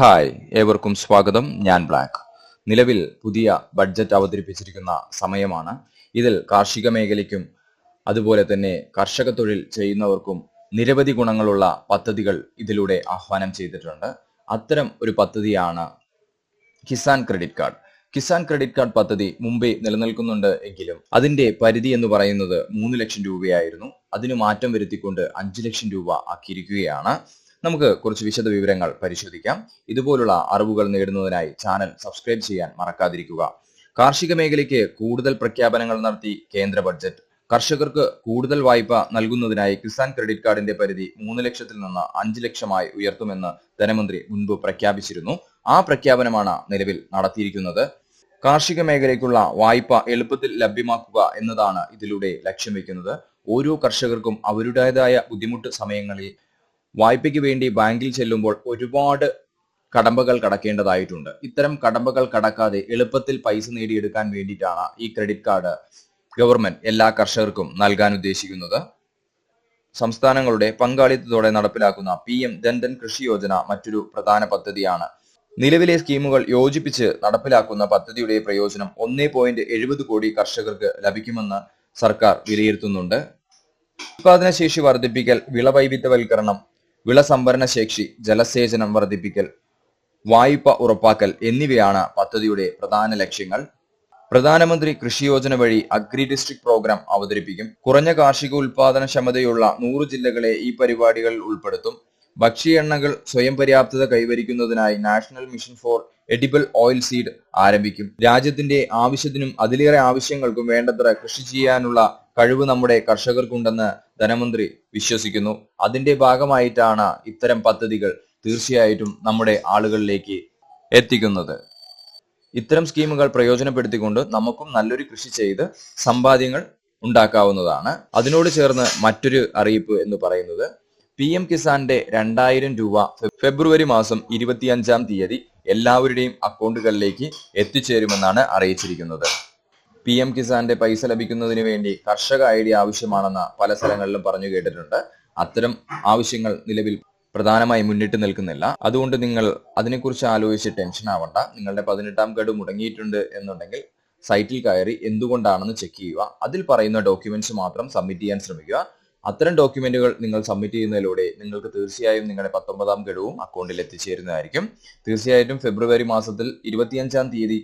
Hi ഏവർക്കും സ്വാഗതം. ഞാൻ ബ്ലാക്ക്. നിലവിൽ പുതിയ ബഡ്ജറ്റ് അവതരിപ്പിച്ചിരിക്കുന്ന സമയമാണ്. ഇതിൽ കാർഷിക മേഖലയ്ക്കും അതുപോലെ തന്നെ കർഷക തൊഴിൽ ചെയ്യുന്നവർക്കും നിരവധി ഗുണങ്ങളുള്ള പദ്ധതികൾ ഇതിലൂടെ ആഹ്വാനം ചെയ്തിട്ടുണ്ട്. അത്തരം ഒരു പദ്ധതിയാണ് Kisan credit card. Kisan credit card പദ്ധതി മുംബൈ നിലനിൽക്കുന്നുണ്ട് എങ്കിലും അതിന്റെ പരിധി എന്ന് പറയുന്നത് മൂന്ന് ലക്ഷം രൂപയായിരുന്നു. അതിന് മാറ്റം വരുത്തിക്കൊണ്ട് അഞ്ച് ലക്ഷം രൂപ ആക്കിയിരിക്കുകയാണ്. നമുക്ക് കുറച്ച് വിശദ വിവരങ്ങൾ പരിശോധിക്കാം. ഇതുപോലുള്ള അറിവുകൾ നേടുന്നതിനായി ചാനൽ സബ്സ്ക്രൈബ് ചെയ്യാൻ മറക്കാതിരിക്കുക. കാർഷിക മേഖലയ്ക്ക് കൂടുതൽ പ്രഖ്യാപനങ്ങൾ നടത്തി കേന്ദ്ര ബഡ്ജറ്റ്. കർഷകർക്ക് കൂടുതൽ വായ്പ നൽകുന്നതിനായി കിസാൻ ക്രെഡിറ്റ് കാർഡിന്റെ പരിധി മൂന്ന് ലക്ഷത്തിൽ നിന്ന് അഞ്ച് ലക്ഷമായി ഉയർത്തുമെന്ന് ധനമന്ത്രി മുൻപ് പ്രഖ്യാപിച്ചിരുന്നു. ആ പ്രഖ്യാപനമാണ് നിലവിൽ നടത്തിയിരിക്കുന്നത്. കാർഷിക മേഖലയ്ക്കുള്ള വായ്പ എളുപ്പത്തിൽ ലഭ്യമാക്കുക എന്നതാണ് ഇതിലൂടെ ലക്ഷ്യം വെക്കുന്നത്. ഓരോ കർഷകർക്കും അവരുടേതായ ബുദ്ധിമുട്ട് സമയങ്ങളിൽ വായ്പയ്ക്ക് വേണ്ടി ബാങ്കിൽ ചെല്ലുമ്പോൾ ഒരുപാട് കടമ്പകൾ കടക്കേണ്ടതായിട്ടുണ്ട്. ഇത്തരം കടമ്പകൾ കടക്കാതെ എളുപ്പത്തിൽ പൈസ നേടിയെടുക്കാൻ വേണ്ടിയിട്ടാണ് ഈ ക്രെഡിറ്റ് കാർഡ് ഗവൺമെന്റ് എല്ലാ കർഷകർക്കും നൽകാൻ ഉദ്ദേശിക്കുന്നത്. സംസ്ഥാനങ്ങളുടെ പങ്കാളിത്തത്തോടെ നടപ്പിലാക്കുന്ന പി എം ദന്തൻ കൃഷി യോജന മറ്റൊരു പ്രധാന പദ്ധതിയാണ്. നിലവിലെ സ്കീമുകൾ യോജിപ്പിച്ച് നടപ്പിലാക്കുന്ന പദ്ധതിയുടെ പ്രയോജനം ഒന്നേ പോയിന്റ് എഴുപത് കോടി കർഷകർക്ക് ലഭിക്കുമെന്ന് സർക്കാർ വിലയിരുത്തുന്നുണ്ട്. ഉത്പാദനശേഷി വർദ്ധിപ്പിക്കൽ വിളവൈവിധ്യവൽക്കരണം വിള സംഭരണ ശേഷി ജലസേചനം വർദ്ധിപ്പിക്കൽ വായ്പ ഉറപ്പാക്കൽ എന്നിവയാണ് പദ്ധതിയുടെ പ്രധാന ലക്ഷ്യങ്ങൾ. പ്രധാനമന്ത്രി കൃഷി യോജന വഴി അഗ്രി ഡിസ്ട്രിക്ട് പ്രോഗ്രാം അവതരിപ്പിക്കും. കുറഞ്ഞ കാർഷിക ഉൽപാദനക്ഷമതയുള്ള നൂറ് ജില്ലകളെ ഈ പരിപാടികളിൽ ഉൾപ്പെടുത്തും. ഭക്ഷ്യ എണ്ണകൾ സ്വയം പര്യാപ്തത കൈവരിക്കുന്നതിനായി national mission for edible oil seed ആരംഭിക്കും. രാജ്യത്തിന്റെ ആവശ്യത്തിനും അതിലേറെ ആവശ്യങ്ങൾക്കും വേണ്ടത്ര കൃഷി ചെയ്യാനുള്ള കഴിവ് നമ്മുടെ കർഷകർക്കുണ്ടെന്ന് ധനമന്ത്രി വിശ്വസിക്കുന്നു. അതിന്റെ ഭാഗമായിട്ടാണ് ഇത്തരം പദ്ധതികൾ തീർച്ചയായിട്ടും നമ്മുടെ ആളുകളിലേക്ക് എത്തിക്കുന്നത്. ഇത്തരം സ്കീമുകൾ പ്രയോജനപ്പെടുത്തിക്കൊണ്ട് നമുക്കും നല്ലൊരു കൃഷി ചെയ്ത് സമ്പാദ്യങ്ങൾ ഉണ്ടാക്കാവുന്നതാണ്. അതിനോട് ചേർന്ന് മറ്റൊരു അറിയിപ്പ് എന്ന് പറയുന്നത് പി എം കിസാന്റെ രണ്ടായിരം രൂപ ഫെബ്രുവരി മാസം ഇരുപത്തിയഞ്ചാം തീയതി എല്ലാവരുടെയും അക്കൗണ്ടുകളിലേക്ക് എത്തിച്ചേരുമെന്നാണ് അറിയിച്ചിരിക്കുന്നത്. പി എം കിസാന്റെ പൈസ ലഭിക്കുന്നതിന് വേണ്ടി കർഷക ഐ ഡി ആവശ്യമാണെന്ന് പല സ്ഥലങ്ങളിലും പറഞ്ഞു കേട്ടിട്ടുണ്ട്. അത്തരം ആവശ്യങ്ങൾ നിലവിൽ പ്രധാനമായി മുന്നിട്ട് നിൽക്കുന്നില്ല. അതുകൊണ്ട് നിങ്ങൾ അതിനെക്കുറിച്ച് ആലോചിച്ച് ടെൻഷൻ ആവണ്ട. നിങ്ങളുടെ പതിനെട്ടാം ഗഡു മുടങ്ങിയിട്ടുണ്ട് എന്നുണ്ടെങ്കിൽ സൈറ്റിൽ കയറി എന്തുകൊണ്ടാണെന്ന് ചെക്ക് ചെയ്യുക. അതിൽ പറയുന്ന ഡോക്യുമെന്റ്സ് മാത്രം സബ്മിറ്റ് ചെയ്യാൻ ശ്രമിക്കുക. അത്തരം ഡോക്യുമെന്റുകൾ നിങ്ങൾ സബ്മിറ്റ് ചെയ്യുന്നതിലൂടെ നിങ്ങൾക്ക് തീർച്ചയായും നിങ്ങളുടെ പത്തൊമ്പതാം ഘടവും അക്കൗണ്ടിൽ എത്തിച്ചേരുന്നതായിരിക്കും. തീർച്ചയായിട്ടും ഫെബ്രുവരി മാസത്തിൽ ഇരുപത്തിയഞ്ചാം തീയതി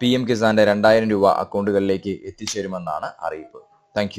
പി എം കിസാന്റെ രണ്ടായിരം രൂപ അക്കൗണ്ടുകളിലേക്ക് എത്തിച്ചേരുമെന്നാണ് അറിയിപ്പ്. താങ്ക്